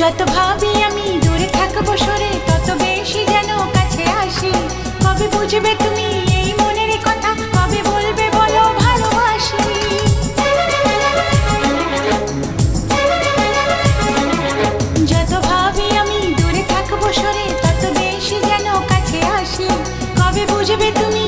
যত ভাবি আমি দূরে থাকব সরে, তত বেশি যেন কাছে আসি। কবে বুঝবে তুমি এই মনের কথা? কবে বলবে বলো ভালোবাসি? যত ভাবি আমি দূরে থাকব সরে, তত বেশি যেন কাছে আসি। কবে বুঝবে তুমি